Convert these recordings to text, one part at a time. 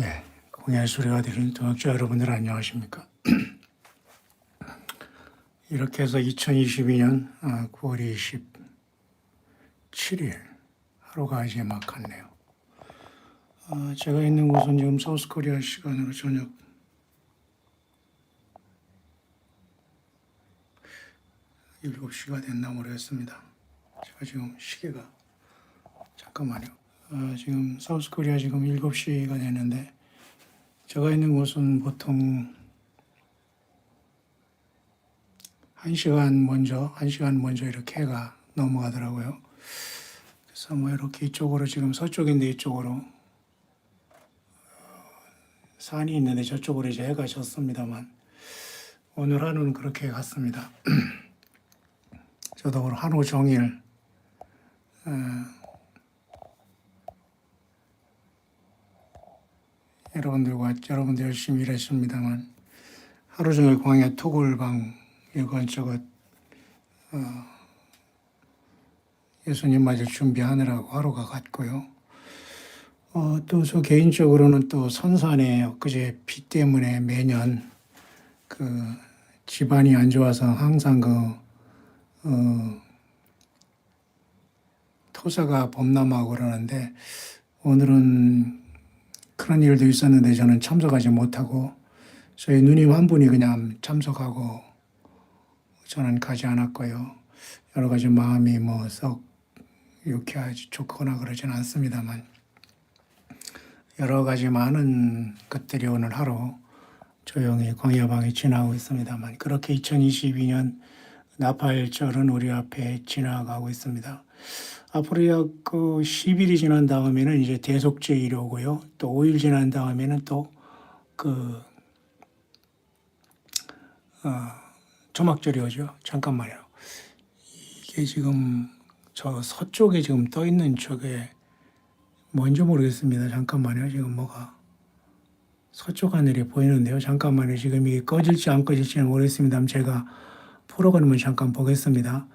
예, 공예 수료가 되는 동역자 여러분들 안녕하십니까? 이렇게 해서 2022년 9월 27일 하루가 이제 막 갔네요. 어, 제가 있는 곳은 지금 사우스코리아 시간으로 저녁 7시가 됐나 모르겠습니다. 제가 지금 시계가 잠깐만요. 어, 지금 사우스 코리아 지금 7시가 되는데 제가 있는 곳은 보통 1시간 먼저 1시간 먼저 이렇게 해가 넘어가더라고요. 그래서 뭐 이렇게 이쪽으로 지금 서쪽인데 이쪽으로 어, 산이 있는데 저쪽으로 이제 해가 졌습니다만 오늘 하루는 그렇게 갔습니다. 저도 하루 종일 어, 여러분들과 여러분들 열심히 일했습니다만 하루 종일 광야 토굴방 이것저것 어, 예수님 맞을 준비하느라고 하루가 갔고요. 어, 또 저 개인적으로는 또 선산에 엊그제 비 때문에 매년 그 집안이 안 좋아서 항상 그 어, 토사가 범람하고 그러는데 오늘은 그런 일도 있었는데 저는 참석하지 못하고 저희 누님 한 분이 그냥 참석하고 저는 가지 않았고요. 여러 가지 마음이 뭐 썩 유쾌하지 좋거나 그러진 않습니다만 여러 가지 많은 것들이 오늘 하루 조용히 광야방에 지나고 있습니다만 그렇게 2022년 나팔절은 우리 앞에 지나가고 있습니다. 앞으로 약 그 10일이 지난 다음에는 이제 대속제일이 오고요. 또 5일 지난 다음에는 또그 어, 조막절이 오죠. 잠깐만요. 이게 지금 저 서쪽에 지금 떠 있는 쪽에 뭔지 모르겠습니다. 잠깐만요. 지금 뭐가 서쪽 하늘이 보이는데요. 잠깐만요. 지금 이게 꺼질지 안 꺼질지는 모르겠습니다. 제가 프로그램을 잠깐 보겠습니다.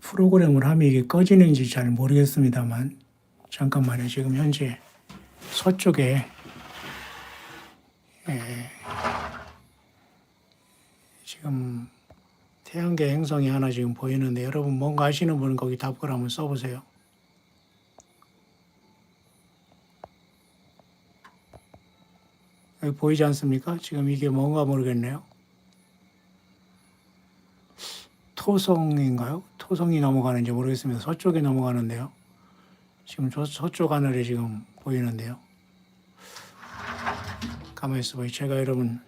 이 프로그램을 하면 이게 꺼지는지 잘 모르겠습니다만 잠깐만요. 지금 현재 서쪽에 에, 지금 태양계 행성이 하나 지금 보이는데 여러분 뭔가 아시는 분은 거기 답글 한번 써보세요. 여기 보이지 않습니까? 지금 이게 뭔가 모르겠네요. 토성인가요? 토성이 넘어가는지 모르겠습니다. 서쪽에 넘어가는데요. 지금 저 서쪽 하늘에 지금 보이는데요. 가만히 있어봐요. 제가 여러분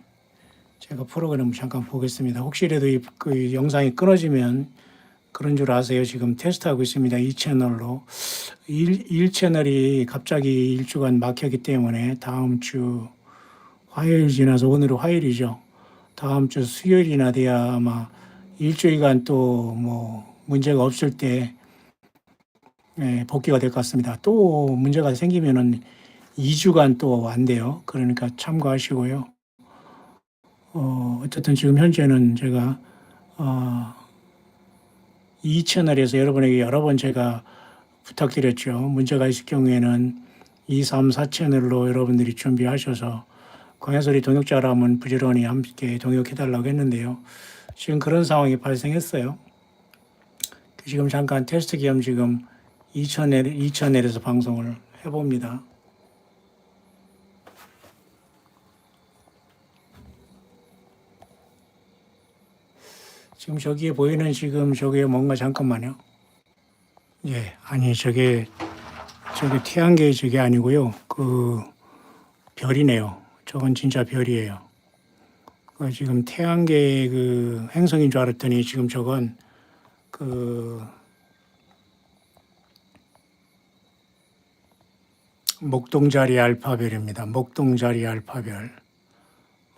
제가 프로그램을 잠깐 보겠습니다. 혹시라도 이, 그 영상이 끊어지면 그런 줄 아세요. 지금 테스트하고 있습니다. 이 채널로. 1, 1채널이 갑자기 일주간 막혔기 때문에 다음 주 화요일 지나서 오늘은 화요일이죠. 다음 주 수요일이나 돼야 아마 일주일간 또 뭐 문제가 없을 때 예, 복귀가 될 것 같습니다. 또 문제가 생기면은 2주간 또 안 돼요. 그러니까 참고하시고요. 어, 어쨌든 지금 현재는 제가 어, 이 채널에서 여러분에게 여러 번 제가 부탁드렸죠. 문제가 있을 경우에는 2, 3, 4 채널로 여러분들이 준비하셔서 광야소리 동역자라면 부지런히 함께 동역해달라고 했는데요. 지금 그런 상황이 발생했어요. 지금 잠깐 테스트 겸 지금 2채널, 2채널에서 방송을 해봅니다. 지금 저기에 보이는 지금 저게 뭔가 잠깐만요. 예, 아니 저게 저게 태양계 저게 아니고요. 그 별이네요. 저건 진짜 별이에요. 그 지금 태양계 그 행성인 줄 알았더니 지금 저건 그 목동자리 알파별입니다. 목동자리 알파별.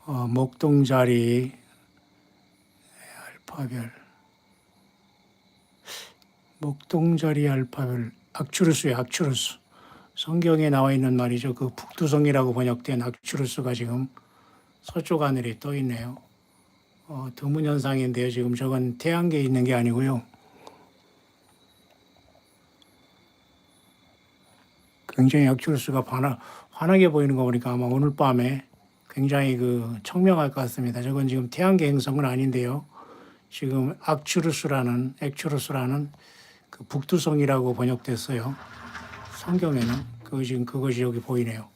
어, 목동자리 알파별. 목동자리 알파별. 악추루스예요, 악추루스. 성경에 나와 있는 말이죠. 그 북두성이라고 번역된 악추루스가 지금 서쪽 하늘에 떠 있네요. 어, 드문 현상인데요. 지금 저건 태양계에 있는 게 아니고요. 굉장히 악추루스가 반하, 환하게 보이는 거 보니까 아마 오늘 밤에 굉장히 그 청명할 것 같습니다. 저건 지금 태양계 행성은 아닌데요. 지금 악추루스라는 액추루스라는 그 북두성이라고 번역됐어요. 성경에는 그 지금 그것이 여기 보이네요.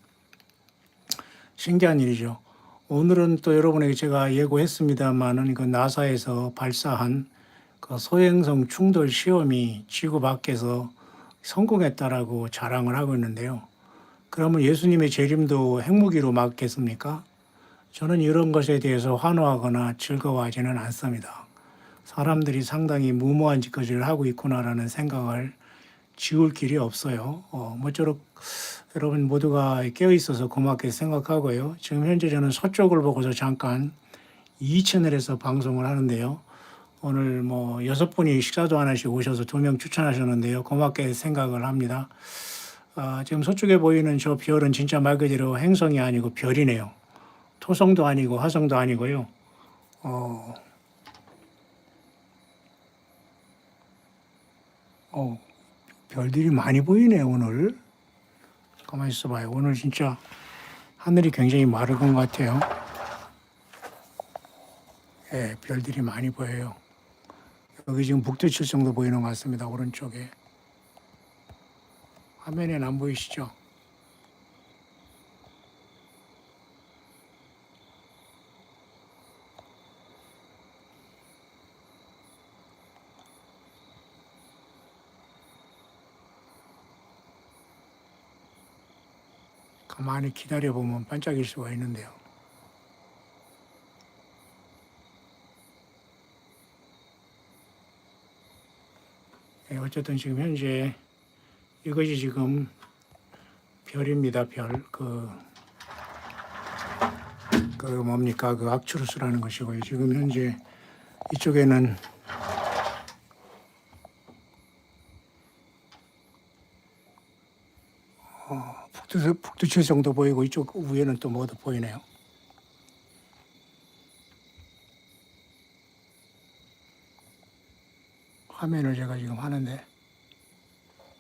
신기한 일이죠. 오늘은 또 여러분에게 제가 예고했습니다만은 그 나사에서 발사한 그 소행성 충돌 시험이 지구 밖에서 성공했다라고 자랑을 하고 있는데요. 그러면 예수님의 재림도 핵무기로 막겠습니까? 저는 이런 것에 대해서 환호하거나 즐거워하지는 않습니다. 사람들이 상당히 무모한 짓거리를 하고 있구나라는 생각을 지울 길이 없어요. 어, 모쪼록 여러분 모두가 깨어 있어서 고맙게 생각하고요. 지금 현재 저는 서쪽을 보고서 잠깐 이 채널에서 방송을 하는데요. 오늘 뭐 여섯 분이 식사도 하나씩 오셔서 두 명 추천하셨는데요. 고맙게 생각을 합니다. 아, 지금 서쪽에 보이는 저 별은 진짜 말 그대로 행성이 아니고 별이네요. 토성도 아니고 화성도 아니고요. 어, 어, 별들이 많이 보이네요, 오늘. 가만히 있어봐요. 오늘 진짜 하늘이 굉장히 것 같아요. 예, 별들이 많이 보여요. 여기 지금 북두칠성도 보이는 것 같습니다. 오른쪽에. 화면엔 안 보이시죠? 가만히 기다려보면 반짝일 수가 있는데요. 예, 어쨌든 지금 현재 이것이 지금 별입니다. 별. 그, 그 뭡니까? 그 악추루스라는 것이고요. 지금 현재 이쪽에는 어, 북두, 북두칠성도 보이고 이쪽 위에는 또 뭐도 보이네요. 화면을 제가 지금 하는데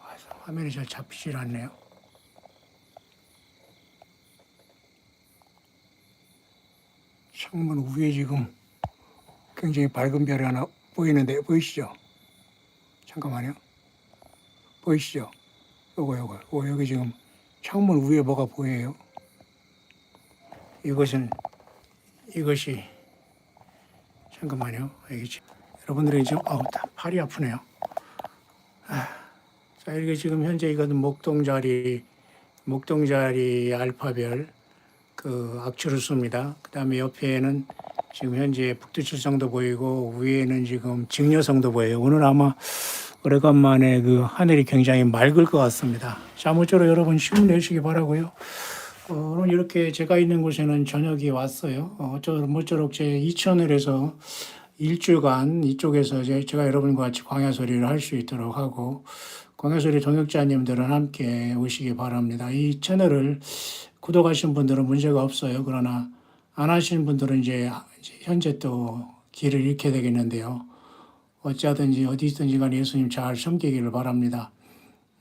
아, 화면이 잘 잡히질 않네요. 창문 위에 지금 굉장히 밝은 별이 하나 보이는데 보이시죠? 잠깐만요. 보이시죠? 요거 요거 요거 여기 지금 창문 위에 뭐가 보여요? 이것은 이것이 잠깐만요. 지금 여러분들이 지금 아우 다 팔이 아프네요. 아, 자 이렇게 지금 현재 이거는 목동자리 목동자리 알파별 그 악추루스입니다. 그 다음에 옆에는 지금 현재 북두칠성도 보이고 위에는 지금 직녀성도 보여요. 오늘 아마 오래간만에 그 하늘이 굉장히 맑을 것 같습니다. 자, 모쪼록 여러분 힘을 내시기 바라고요. 어, 이렇게 제가 있는 곳에는 저녁이 왔어요. 어, 어쩌- 모쪼록 제 이천을 해서 일주간 이쪽에서 제가 여러분과 같이 광야 소리를 할 수 있도록 하고 광야 소리 동역자님들은 함께 오시기 바랍니다. 이 채널을 구독하신 분들은 문제가 없어요. 그러나 안 하신 분들은 이제 현재 또 길을 잃게 되겠는데요. 어찌하든지 어디 있든지 간에 예수님 잘 섬기기를 바랍니다.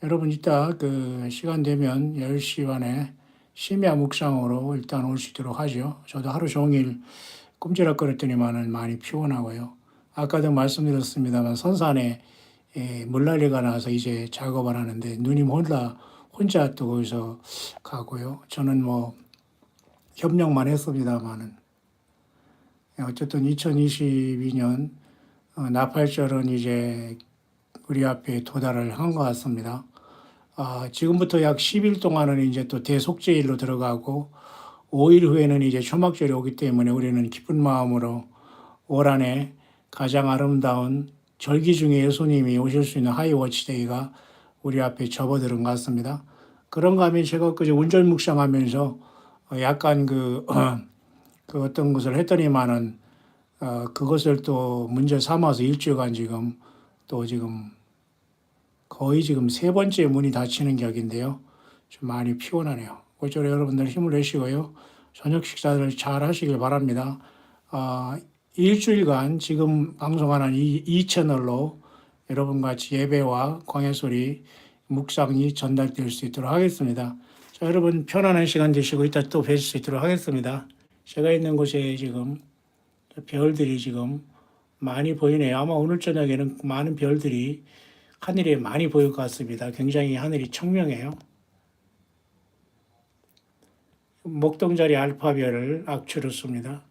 여러분 이따 그 시간 되면 10시 반에 심야 묵상으로 일단 올 수 있도록 하죠. 저도 하루 종일 꿈지락거렸더니만은 많이 피곤하고요. 아까도 말씀드렸습니다만 선산에 예, 물난리가 나서 이제 작업을 하는데 누님 혼자 혼자 또 거기서 가고요. 저는 뭐 협력만 했습니다만은 예, 어쨌든 2022년 어, 나팔절은 이제 우리 앞에 도달을 한 것 같습니다. 아, 지금부터 약 10일 동안은 이제 또 대속제일로 들어가고 5일 후에는 이제 초막절이 오기 때문에 우리는 기쁜 마음으로 올 한해 가장 아름다운 절기 중에 예수님이 오실 수 있는 하이워치데이가 우리 앞에 접어들은 것 같습니다. 그런가 하면 제가 그저 운전 묵상하면서 어, 약간 그, 그 어떤 것을 했더니만은 어, 그것을 또 문제 삼아서 일주일간 지금 또 지금 거의 지금 세 번째 문이 닫히는 격인데요. 좀 많이 피곤하네요. 모쪼록 여러분들 힘을 내시고요. 저녁 식사를 잘 하시길 바랍니다. 아, 일주일간 지금 방송하는 이, 이 채널로 여러분 같이 예배와 광해 소리 묵상이 전달될 수 있도록 하겠습니다. 자, 여러분 편안한 시간 되시고 이따 또 뵐 수 있도록 하겠습니다. 제가 있는 곳에 지금 별들이 지금 많이 보이네요. 아마 오늘 저녁에는 많은 별들이 하늘에 많이 보일 것 같습니다. 굉장히 하늘이 청명해요. 목동자리 알파별을 악추르습니다.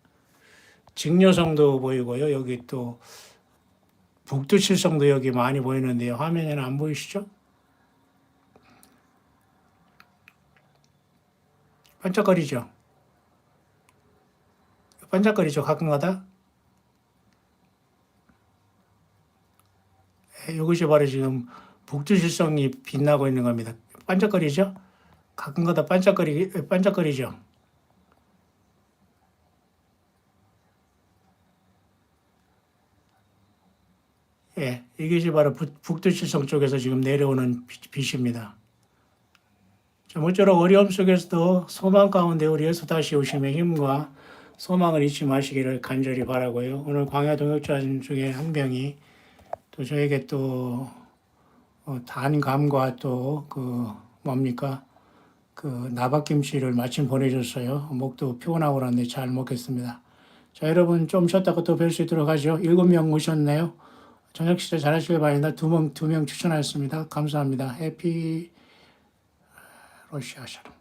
직녀성도 보이고요. 여기 또 북두칠성도 여기 많이 보이는데요. 화면에는 안 보이시죠? 반짝거리죠? 반짝거리죠? 가끔가다? 예, 이것이 바로 지금 북두칠성이 빛나고 있는 겁니다. 반짝거리죠? 가끔가다 반짝거리, 반짝거리죠? 예, 이것이 바로 북- 북두칠성 쪽에서 지금 내려오는 빛- 빛입니다. 자, 모쪼록 어려움 속에서도 소망 가운데 우리 예수 다시 오심의 힘과 소망을 잊지 마시기를 간절히 바라고요. 오늘 광야 동역자 중에 한 명이 또 저에게 또 어, 단감과 또 그 뭡니까 그 나박김치를 마침 보내줬어요. 목도 피곤하고 그러는데 잘 먹겠습니다. 자 여러분 좀 쉬었다가 또 뵐 수 있도록 하죠. 일곱 명 오셨네요. 저녁 식사 잘하시길 바랍니다. 두 명 두 명 추천하였습니다. 감사합니다. 해피 러시아 샬롬.